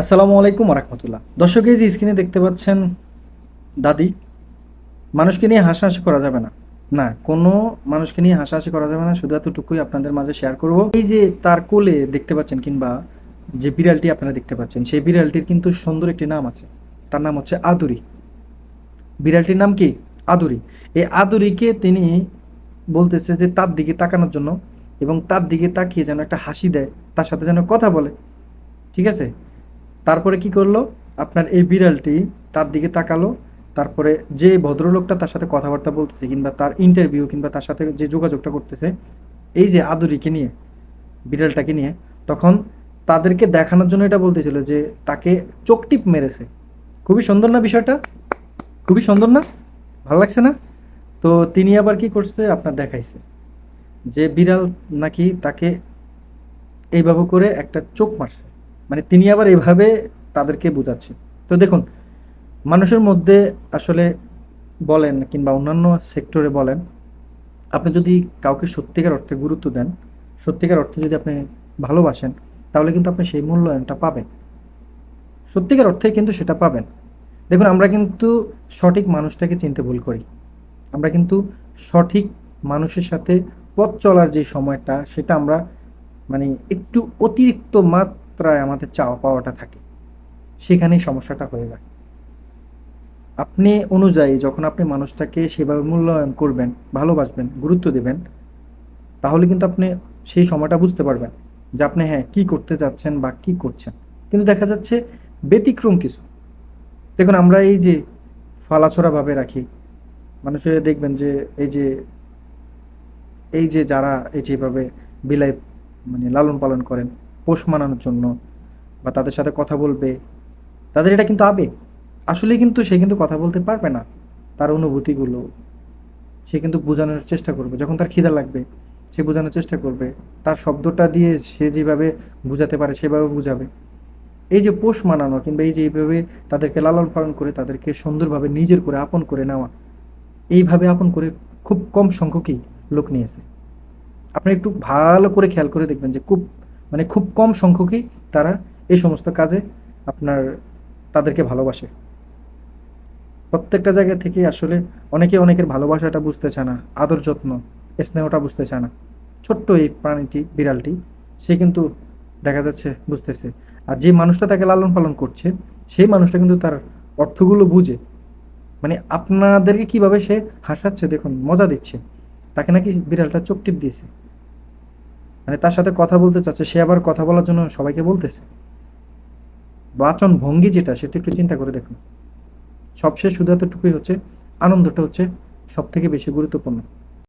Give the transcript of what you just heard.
আসসালামু আলাইকুম রহমতুল্লাহ দর্শক, এই যে স্ক্রিনে দেখতে পাচ্ছেন দাদি, মানুষকে নিয়ে হাসাহাসি করা যাবে না। না, কোনো মানুষকে নিয়ে হাসাহাসি করা যাবে না, শুধু এতটুকুই আপনাদের মাঝে শেয়ার করব। এই যে তার কোলে দেখতে পাচ্ছেন কিংবা যে বিড়ালটি আপনারা দেখতে পাচ্ছেন, সেই বিড়ালটির কিন্তু সুন্দর একটি নাম আছে। তার নাম হচ্ছে আদুরি। বিড়ালটির নাম কি? আদুরি। এই আদুরিকে তিনি বলতেছে যে তার দিকে তাকানোর জন্য এবং তার দিকে তাকিয়ে যেন একটা হাসি দেয়, তার সাথে যেন কথা বলে। ঠিক আছে? তারপরে কি করল? আপনার এই বিড়ালটি তার দিকে তাকালো, তারপরে যে ভদ্রলোকটা তার সাথে কথাবার্তা বলতেছে কিংবা তার ইন্টারভিউ কিংবা তার সাথে যে যোগাযোগটা করতেছে, এই যে আদুরিকে নিয়ে, বিড়ালটাকে নিয়ে, তখন তাদেরকে দেখানোর জন্য এটা বলতেছিল যে তাকে চোখ টিপ মেরেছে। খুবই সুন্দর না বিষয়টা? খুবই সুন্দর না? ভালো লাগছে না? তো তিনি আবার কি করছে? আপনার দেখাইছে যে বিড়াল নাকি তাকে এইভাবে করে একটা চোখ মারছে। মানে তিনি আবার এভাবে তাদেরকে বোঝাচ্ছে। তো দেখুন, মানুষের মধ্যে আসলে বলেন কিংবা অন্যান্য সেক্টরে বলেন, আপনি যদি কাউকে সত্যিকার অর্থে গুরুত্ব দেন, সত্যিকার অর্থে যদি আপনি ভালোবাসেন, তাহলে কিন্তু আপনি সেই মূল্যায়নটা পাবেন। সত্যিকার অর্থে কিন্তু সেটা পাবেন। দেখুন, আমরা কিন্তু সঠিক মানুষটাকে চিনতে ভুল করি। আমরা কিন্তু সঠিক মানুষের সাথে পথ চলার যে সময়টা, সেটা আমরা মানে একটু অতিরিক্ত মাত্রায় আমাদের চাওয়া পাওয়াটা থাকে। সেখানেই সমস্যাটা হয়ে যায়। আপনি অনুযায়ী যখন আপনি মানুষটাকে সেভাবে মূল্যায়ন করবেন, ভালোবাসবেন, গুরুত্ব দেবেন, তাহলে কিন্তু আপনি সেই সময়টা বুঝতে পারবেন যে আপনি হ্যাঁ কি করতে যাচ্ছেন বা কি করছেন। কিন্তু দেখা যাচ্ছে ব্যতিক্রম কিছু। দেখুন, আমরা এই যে ফালাছোড়াভাবে রাখি মানুষের দেখবেন যে এই যে এই যে যারা এই যেভাবে বিলাই মানে লালন পালন করেন পোষ মানানোর জন্য বা তাদের সাথে কথা বলবে, তাদের এটা কিন্তু আবেগ। আসলে কিন্তু সে কিন্তু কথা বলতে পারবে না, তার অনুভূতিগুলো। সে কিন্তু বোঝানোর চেষ্টা করবে, যখন তার খিদা লাগবে, সে বোঝানোর চেষ্টা করবে। তার শব্দটা দিয়ে সে যেভাবে বুঝাতে পারে, সেভাবে বুঝাবে। এই যে পোষ মানানো কিংবা এই যে এইভাবে তাদেরকে লালন পালন করে, তাদেরকে সুন্দরভাবে নিজের করে আপন করে নেওয়া, এইভাবে আপন করে খুব কম সংখ্যকই লোক নিয়েছে। আপনি একটু ভালো করে খেয়াল করে দেখবেন যে খুব মানে খুব কম সংখ্যকই তারা এই সমস্ত কাজে আপনার তাদেরকে ভালোবাসে। প্রত্যেকটা জায়গা থেকে আসলে অনেকে অনেকের ভালোবাসাটা বুঝতে চায় না, আদর যত্ন, স্নেহটা বুঝতে চায় না। ছোট্ট এই প্রাণীটি, বিড়ালটি, সে কিন্তু দেখা যাচ্ছে বুঝতেছে। আর যে মানুষটা তাকে লালন পালন করছে, সেই মানুষটা কিন্তু তার অর্থগুলো বুঝে। মানে আপনাদেরকে কীভাবে সে হাসাচ্ছে দেখুন, মজা দিচ্ছে। তাকে নাকি বিড়ালটা চোখ টিপ দিয়েছে। মানে তার সাথে কথা বলতে চাচ্ছে, সে আবার কথা বলার জন্য সবাইকে বলতেছে। বাচন ভঙ্গি যেটা, সেটা একটু চিন্তা করে দেখুন। সবশেষ শুধু এতটুকুই হচ্ছে, আনন্দটা হচ্ছে সব থেকে বেশি গুরুত্বপূর্ণ।